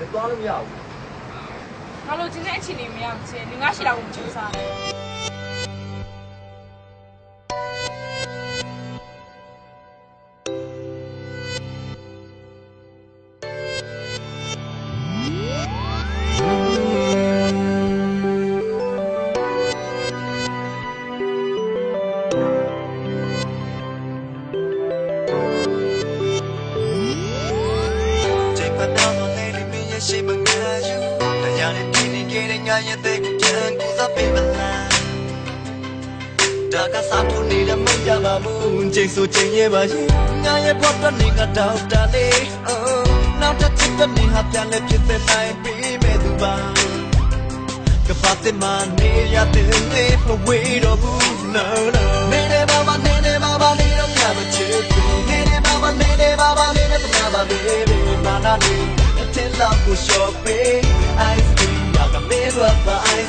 မသွားလို့မရဘူးငါလိုချင်တဲ့အခြေအနေမရမချင်းနေငါရှိတာကိုမကြိုးစားနဲ့ချိန် တဲ့ငါရဲ့တဲ့ပြန်ကူစားပေးမလားဒါကစားဖို့နေတဲ့မရပါဘူးချိန်ဆိုချိန်ရဲ့ပါရင်ငါရဲ့ဘဝတော့နေကတောက်တာလေးအော်နောက်တစ်ချိန်တော့နေဟာပြန်လဲဖြစ်တဲ့နိုင်ပြီးမဲ့သူပါကပတ်တဲ့မနေရတဲ့လေးမဝေးတော့ဘူး no no နေနေပါပါနေနေပါပါလေးတော့ငါမချစ်ဘူးနေနေပါပါနေနေပါပါလေးနဲ့တမပါ baby မာနာနေအထင်လောက်ကို shopping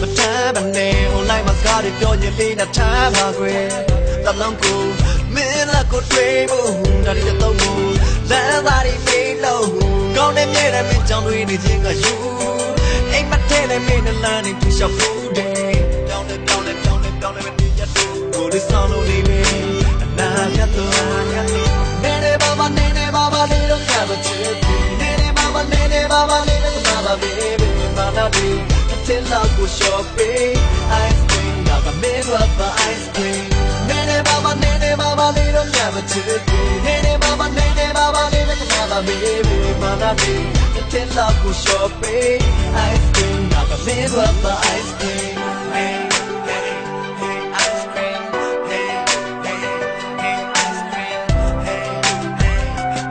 မတမ်းမနေ online မှာစကားတွေပြောရင်လေးနဲ့ထားပါခွေတလုံးကိုမင်းလက်ကိုတွေ့ဖို့ဒါတွေတော့ဘူးလမ်းသားတွေမေးလို့ကောင်းတဲ့မြဲတဲ့မင်းကြောင့်တွေနေခြင်းကယူအိမ်မထဲနဲ့မင်းနဲ့လမ်းနေသူရှောက်ဖို့တဲ့ပြောင်းလဲပြောင်းလဲပြောင်းလဲပြောင်းလဲမနေရတော့ကိုလေးဆောင်လို့နေပြီအနာရတော့ရတော့နေနေပါပါနေနေပါပါလေးတော့ရပါချစ်နေနေပါပါနေနေပါပါလေးတော့ပါပါ baby မာနာဒီအထင်လောက်ကို shopping ice cream ကကမဲတော့ပါ ice cream နေနေပါပါနေနေပါပါလေးတော့ရပါချစ်နေနေပါပါနေနေပါပါလေးတော့ပါပါ baby မာနာဒီအထင်လောက်ကို shopping ice cream ကကမဲတော့ပါ ice cream hey hey hey ice cream hey hey hey ice cream hey hey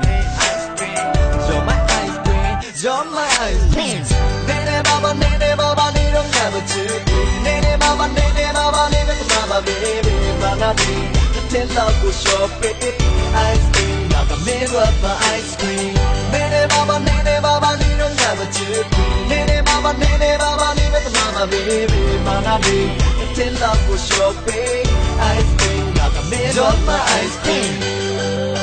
hey ice cream you're my ice cream you're my ice cream နေနေပါ ပါနေနေပါပါလေးတော့ငါမချစ်ဘူးနေနေပါပါနေနေပါပါလေးတော့ပါပါ baby ဘာနာဒီတဲ့လောက်ကို shopping ice cream ငါကမဲတော့ပါ ice cream နေနေပါပါနေနေပါပါလေးတော့ငါမချစ်ဘူးနေနေပါပါနေနေပါပါလေးတော့ပါပါ baby ဘာနာဒီတဲ့လောက်ကို shopping ice cream ငါကမဲတော့ပါ ice cream